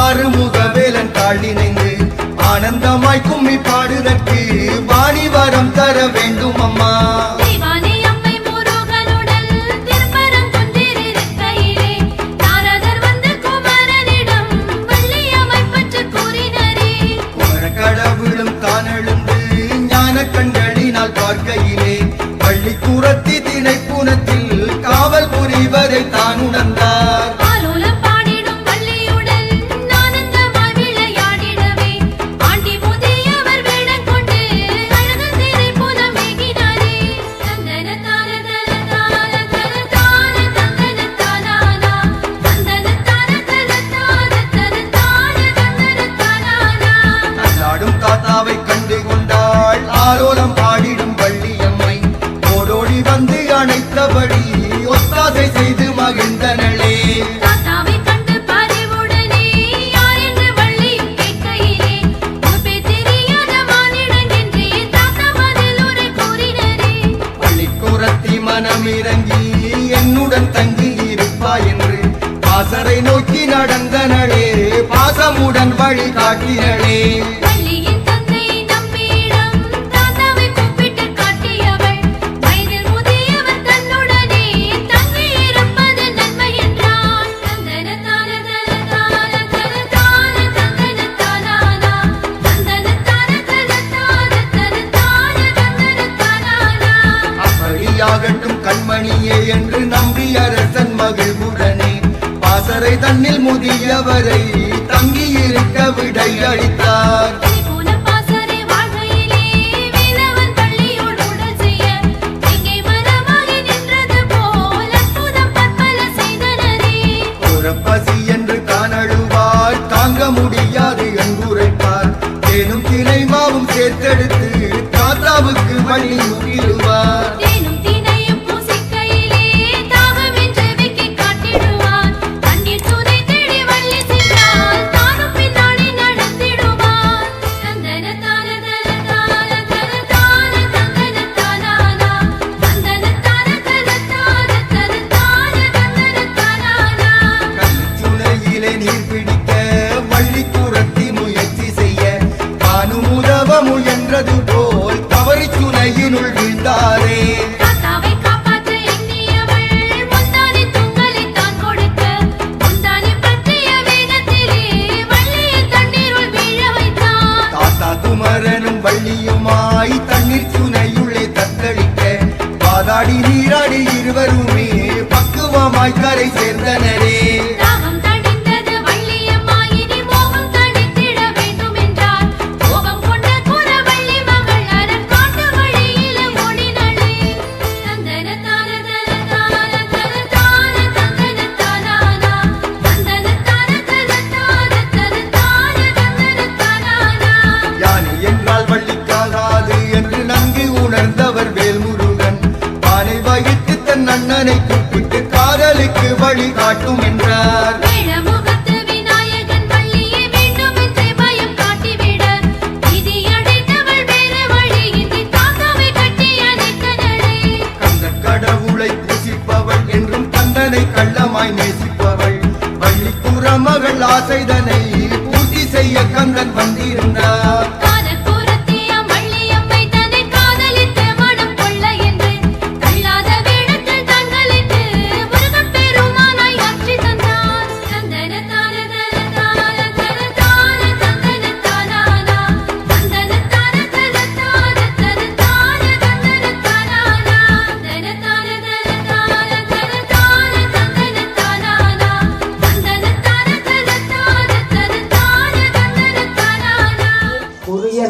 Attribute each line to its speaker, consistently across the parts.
Speaker 1: ஆறுமுக வேலன் காலிணைந்து ஆனந்தமாய் கும்மி பாடுதற்கு வாணி வரம் தர வேண்டும் அம்மா காதாடி நீராடி இருவருமே பக்குவமாய் கரை சேர்ந்தனரே.
Speaker 2: volumen.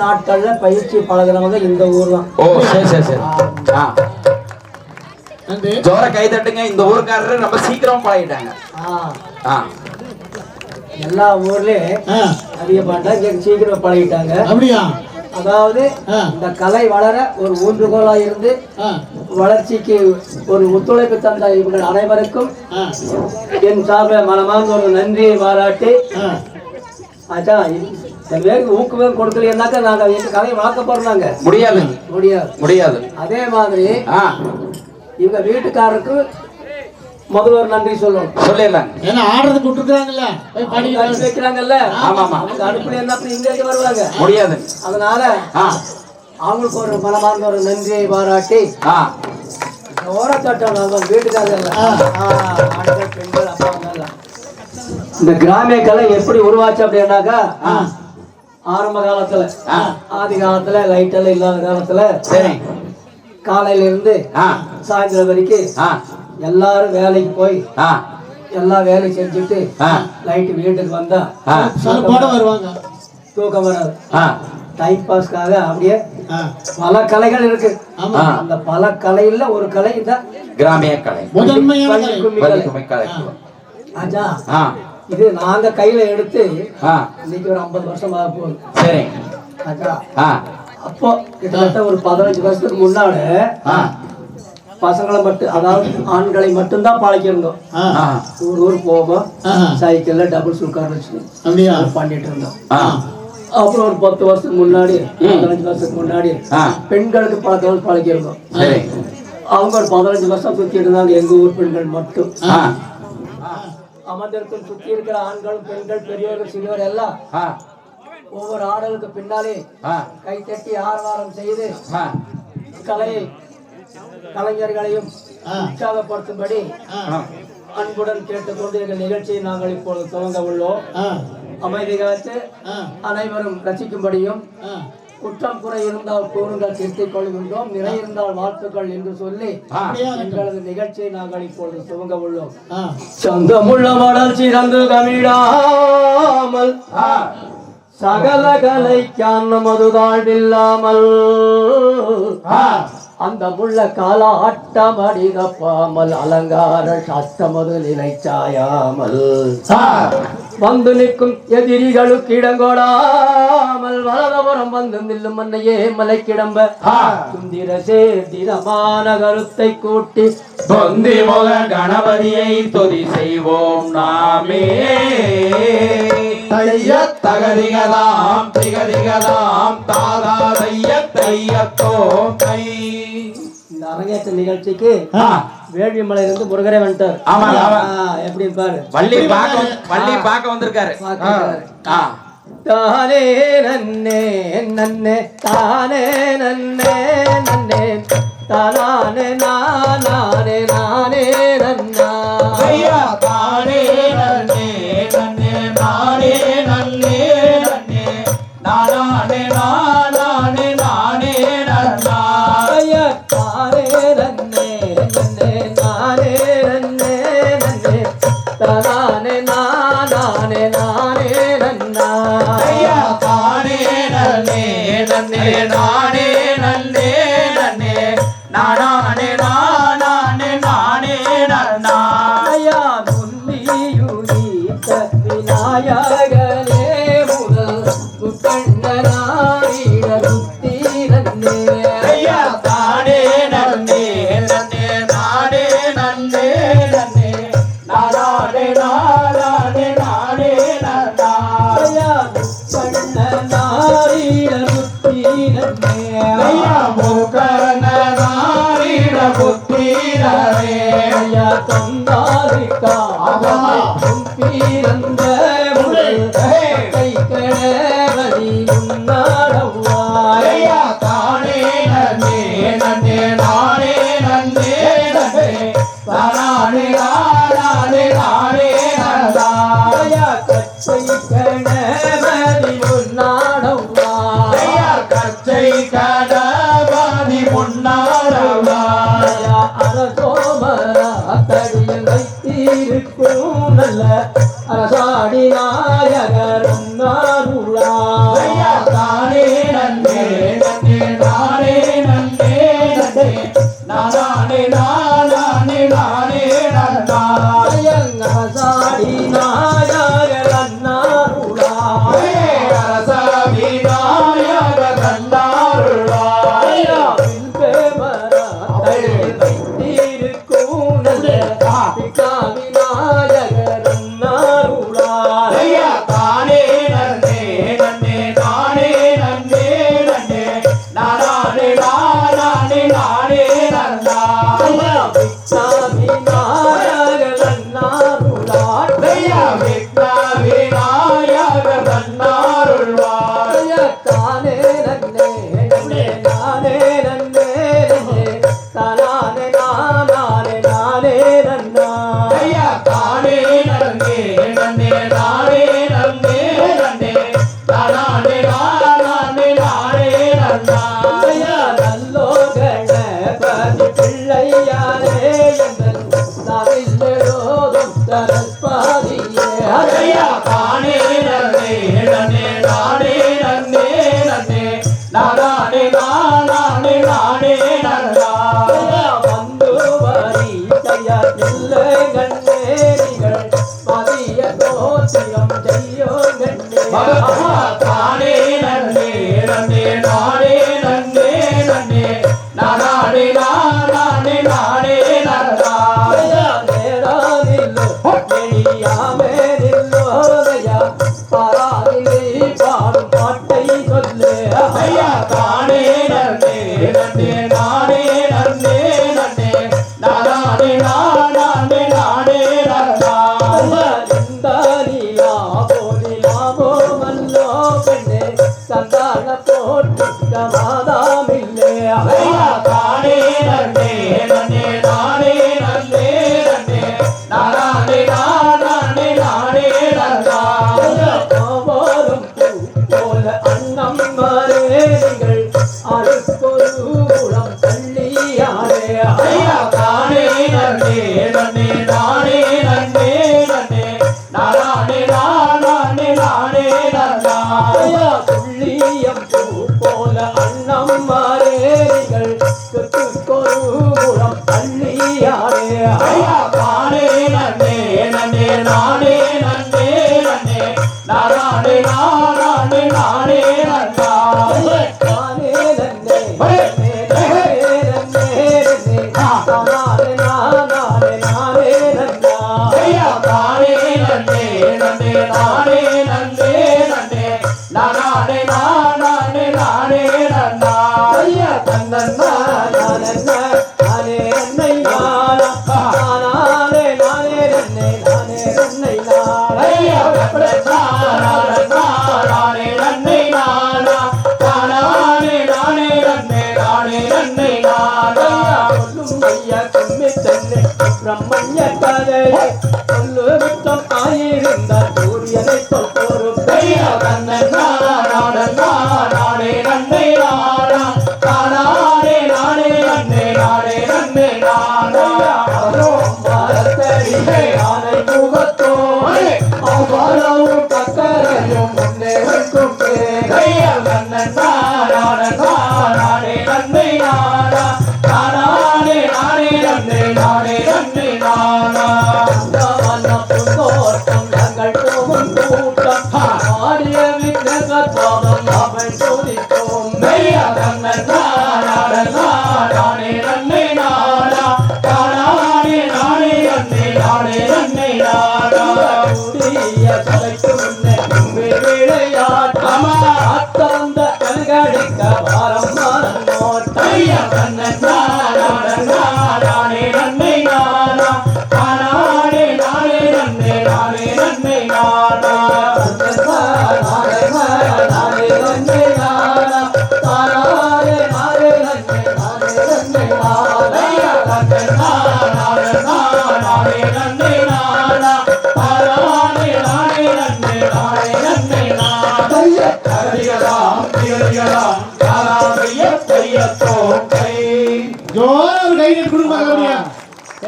Speaker 2: நாட்கள்ல பயிற்சி பழகினவங்க இந்த ஊர் தான்
Speaker 3: ஓ சரி சரி சரி. ஆ. ஜோர கை தட்டுங்க. இந்த ஊருக்காரர் நம்ம சீக்கிரம் பழகிட்டாங்க. ஆ.
Speaker 2: எல்லா ஊர்லயும் அதிகப்பட்ட சீக்கிரம் பழகிட்டாங்க.
Speaker 4: அப்படியா?
Speaker 2: அதாவது இந்த கலை வளர ஒரு ஊன்றுகோலா இருந்து வளர்ச்சிக்கு ஒரு ஒத்துழைப்பு தந்த இவர்கள் அனைவருக்கும் என் சார்பில் மனமார்ந்த ஒரு நன்றியை பாராட்டி அதான் சில பேருக்கு ஊக்குவியம் கொடுக்கலையாக்கா நாங்க எங்க கதையை வளர்க்க போறோம் நாங்க
Speaker 3: முடியாது.
Speaker 2: முடியாது.
Speaker 3: முடியாது.
Speaker 2: அதே மாதிரி இவங்க வீட்டுக்காரருக்கு முதல்ல ஒரு நன்றி சொல்லணும்.
Speaker 3: சொல்லிடலாம்.
Speaker 4: ஏன்னா
Speaker 2: ஆடுறது
Speaker 4: கொடுத்துருக்காங்கல்ல
Speaker 2: அனுப்பி வைக்கிறாங்கல்ல.
Speaker 3: ஆமா ஆமா
Speaker 2: அனுப்பி என்ன இங்கே வருவாங்க.
Speaker 3: முடியாது.
Speaker 2: அதனால அவங்களுக்கு ஒரு மனமார்ந்த ஒரு நன்றியை பாராட்டி ஓரத்தட்டம் நம்ம வீட்டுக்காரர்கள் பெண்கள் அப்பா இந்த கிராமிய கலை எப்படி உருவாச்சு அப்படின்னாக்கா ஆரம்ப காலத்துல.
Speaker 3: ஆ.
Speaker 2: ஆதி காலத்துல லைட் எல்லாம் இல்லாத காலத்துல
Speaker 3: சரி.
Speaker 2: காலையில இருந்து
Speaker 3: ஆ.
Speaker 2: சாயந்தரம் வரைக்கும்
Speaker 3: ஆ.
Speaker 2: எல்லாரும் வேலைக்கு போய்
Speaker 3: ஆ.
Speaker 2: எல்லா வேலையும் செஞ்சுட்டு
Speaker 3: ஆ.
Speaker 2: நைட்டு வீட்டுக்கு வந்தா
Speaker 4: வருவாங்க.
Speaker 2: தூக்கம் வராது.
Speaker 3: ஆ.
Speaker 2: டைம் பாஸ்க்காக அப்படியே
Speaker 4: ஆ.
Speaker 2: பல கலைகள் இருக்கு. அந்த பல கலையில ஒரு கலை இந்த
Speaker 3: கிராமிய கலை.
Speaker 4: முதன்மையான கலை.
Speaker 2: இது நாங்க கையில எடுத்து இன்னைக்கு ஒரு ஐம்பது வருஷம் ஆக போகுது.
Speaker 3: சரி.
Speaker 2: அப்போ கிட்டத்தட்ட ஒரு பதினஞ்சு வருஷத்துக்கு முன்னாடி
Speaker 3: ஆ.
Speaker 2: பசங்களை மட்டும் அதாவது ஆண்களை மட்டும்தான் பழக்கியிருந்தோம் ஊர் ஊர் போவோம். சைக்கிள்ல டபுள் சுல்கார் வச்சு
Speaker 4: அப்படியா?
Speaker 2: பண்ணிட்டு இருந்தோம். அப்புறம் ஒரு பத்து வருஷத்துக்கு முன்னாடி பதினஞ்சு வருஷத்துக்கு முன்னாடி பெண்களுக்கு பழக்கம் பழக்கியிருந்தோம் அவங்க ஒரு பதினஞ்சு வருஷம் சுத்திட்டு இருந்தாங்க எங்க ஊர் பெண்கள் மட்டும். அமர்ந்திருக்கும் சுத்தி இருக்கிற ஆண்கள் பெண்கள் பெரியவர்கள் சிறியவர் எல்லாம்
Speaker 3: ஆ
Speaker 2: ஒவ்வொரு ஆடலுக்கு பின்னாலே
Speaker 3: ஆ
Speaker 2: கை தட்டி ஆரவாரம் செய்து
Speaker 3: ஆ
Speaker 2: கலையை கலைஞர்களையும். உற்சாகப்படுத்தும்படி அன்புடன் கேட்டுக்கொண்டு எங்கள் நிகழ்ச்சியை நாங்கள் இப்பொழுது துவங்க உள்ளோம். அமைதி காத்து. அனைவரும் ரசிக்கும்படியும். குற்றம் குறை இருந்தால் கூறுங்கள் திருத்திக் கொள்கின்றோம். நிறை இருந்தால் வாழ்த்துக்கள் என்று சொல்லி எங்களது நிகழ்ச்சியை நாங்கள் இப்பொழுது துவங்க உள்ளோம். சந்தமுள்ள மடல் சிறந்து கமிழாமல் சகல கலைக்கான மதுதாழ்வில்லாமல்
Speaker 3: ஆ.
Speaker 2: அந்த முள்ள கால ஆட்டமடி தப்பாமல் அலங்கார சாஸ்தமது நிலை சாயாமல்
Speaker 3: ஆ.
Speaker 2: வந்து நிற்கும் எதிரிகளுக்கு இடங்கொடாமல் வலதபுரம் வந்து நில்லும் மன்னையே மலைக்கிடம்ப.
Speaker 3: ஆ.
Speaker 2: சுந்திர சேர்திரமான கருத்தை கூட்டி
Speaker 3: தொந்தி முக கணபதியை துதி செய்வோம் நாமே. தைய தகதிகதாம் திகதிகதாம் தாதா தைய தையத்தோ தை.
Speaker 2: இந்த அரங்கேற்ற நிகழ்ச்சிக்கு
Speaker 3: ஆ,
Speaker 2: வேள்விமலை இருந்து முருகரே வந்துட்டார்.
Speaker 3: ஆமா.
Speaker 2: ஆ, எப்படி பாரு.
Speaker 3: வள்ளி பார்க்க வள்ளி பார்க்க வந்திருக்காரு.
Speaker 2: தானே நன்னே நன்னே தானே நன்னே நன்னே. தானே நானே
Speaker 3: Nem a
Speaker 2: boca Tada. 맞았다. Yeah. காதலே சொல்லு விட்டம் தாயிருந்தார் சூரியனை தொல்
Speaker 4: பொறுப்பையா கண்ணன்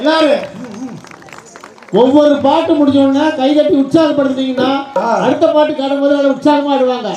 Speaker 4: எல்லாரும். ஒவ்வொரு பாட்டு முடிஞ்சோடனே கை கட்டி உற்சாகப்படுத்திட்டீங்கன்னா அடுத்த பாட்டு காடும்போது நல்லா உற்சாகமா ஆடுவாங்க.